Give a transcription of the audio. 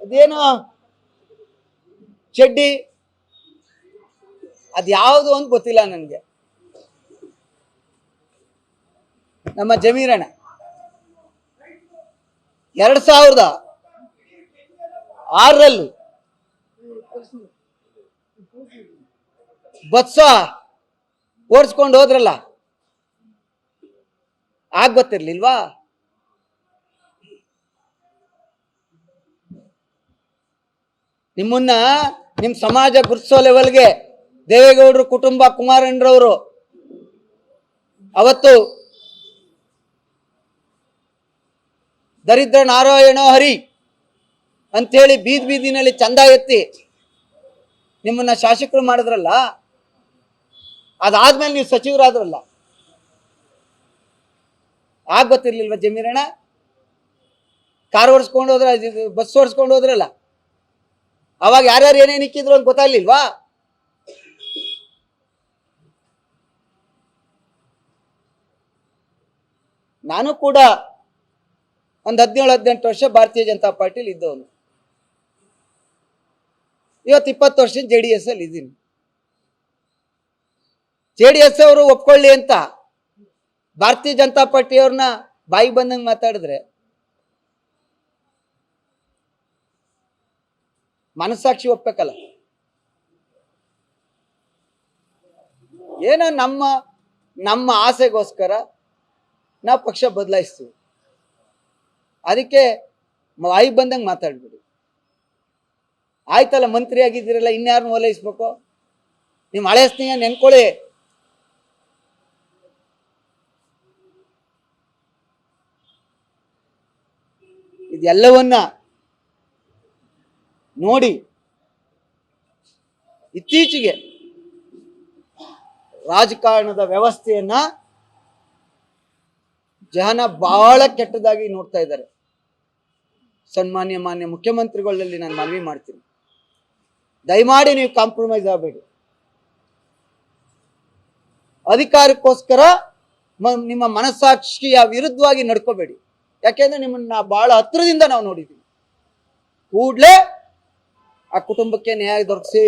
ಅದೇನು ಚಡ್ಡಿ? ಅದ್ಯಾವುದು ಅಂತ ಗೊತ್ತಿಲ್ಲ ನನಗೆ. ನಮ್ಮ ಜಮೀರಣ್ಣ. ಎರಡು ಸಾವಿರದ ಆರರಲ್ಲಿ ಬಸ್ಸ ಓಡಿಸ್ಕೊಂಡು ಹೋದ್ರಲ್ಲ? ಆಗ ಗೊತ್ತಿರ್ಲಿಲ್ವಾ ನಿಮ್ಮನ್ನ ನಿಮ್ ಸಮಾಜ ಗುರುತಿಸೋ ಲೆವೆಲ್ಗೆ ದೇವೇಗೌಡರು ಕುಟುಂಬ ಕುಮಾರಣ್ಣರವರು. ಅವತ್ತು ದರಿದ್ರ ನಾರಾಯಣೋ ಹರಿ ಅಂಥೇಳಿ ಬೀದ್ ಬೀದಿನಲ್ಲಿ ಚಂದ ಎತ್ತಿ ನಿಮ್ಮನ್ನ ಶಾಸಕರು ಮಾಡಿದ್ರಲ್ಲ, ಅದಾದ್ಮೇಲೆ ನೀವು ಸಚಿವರಾದ್ರಲ್ಲ. ಆಗ ಗೊತ್ತಿರ್ಲಿಲ್ವಾ ಜಮೀರಣ್ಣ? ಕಾರ್ ಓಡಿಸ್ಕೊಂಡು ಹೋದ್ರ ಬಸ್ ಓಡಿಸ್ಕೊಂಡು ಹೋದ್ರಲ್ಲ. ಅವಾಗ ಯಾರ್ಯಾರು ಏನೇನು ಇಕ್ಕಿದ್ರು ಅಂತ ಗೊತ್ತಾಗ್ಲಿಲ್ವಾ? ನಾನು ಕೂಡ ಒಂದು ಹದಿನೇಳು, ಹದಿನೆಂಟು ವರ್ಷ ಭಾರತೀಯ ಜನತಾ ಪಾರ್ಟಿಲಿ ಇದ್ದವನು. ಇವತ್ತು ಇಪ್ಪತ್ತು ವರ್ಷ ಜೆ ಡಿ ಎಸ್ ಅಲ್ಲಿ ಇದ್ದೀನಿ. ಜೆ ಡಿ ಎಸ್ ಅವರು ಒಪ್ಕೊಳ್ಳಿ ಅಂತ ಭಾರತೀಯ ಜನತಾ ಪಾರ್ಟಿಯವ್ರನ್ನ ಬಾಯಿಗೆ ಬಂದಂಗೆ ಮಾತಾಡಿದ್ರೆ ಮನಸ್ಸಾಕ್ಷಿ ಒಪ್ಬೇಕಲ್ಲ. ಏನೋ ನಮ್ಮ ನಮ್ಮ ಆಸೆಗೋಸ್ಕರ ನಾವು ಪಕ್ಷ ಬದಲಾಯಿಸ್ತೀವಿ. ಅದಕ್ಕೆ ವಾಯು ಬಂದಂಗೆ ಮಾತಾಡ್ಬಿಡಿ. ಆಯ್ತಲ್ಲ ಮಂತ್ರಿ ಆಗಿದ್ದೀರಲ್ಲ ಇನ್ಯಾರನ್ನ ಓಲೈಸ್ಬೇಕು? ನಿಮ್ಮ ಹಳೆ ಸ್ನೇಹ ನೆನ್ಕೊಳ್ಳಿ. ಇದೆಲ್ಲವನ್ನ ನೋಡಿ. ಇತ್ತೀಚೆಗೆ ರಾಜಕಾರಣದ ವ್ಯವಸ್ಥೆಯನ್ನ ಜನ ಬಹಳ ಕೆಟ್ಟದಾಗಿ ನೋಡ್ತಾ ಇದ್ದಾರೆ. ಸನ್ಮಾನ್ಯ, ಮಾನ್ಯ ಮುಖ್ಯಮಂತ್ರಿಗಳಲ್ಲಿ ನಾನು ಮನವಿ ಮಾಡ್ತೀನಿ. ದಯಮಾಡಿ ನೀವು ಕಾಂಪ್ರಮೈಸ್ ಆಗಬೇಡಿ. ಅಧಿಕಾರಕ್ಕೋಸ್ಕರ ನಿಮ್ಮ ಮನಸ್ಸಾಕ್ಷಿಯ ವಿರುದ್ಧವಾಗಿ ನಡ್ಕೋಬೇಡಿ. ಯಾಕೆಂದ್ರೆ ನಿಮ್ಮನ್ನ ಬಹಳ ಹತ್ತಿರದಿಂದ ನಾವು ನೋಡಿದ್ದೀವಿ ಕೂಡಲೇ ಆ ಕುಟುಂಬಕ್ಕೆ ನ್ಯಾಯ ದೊರಕಿಸಿ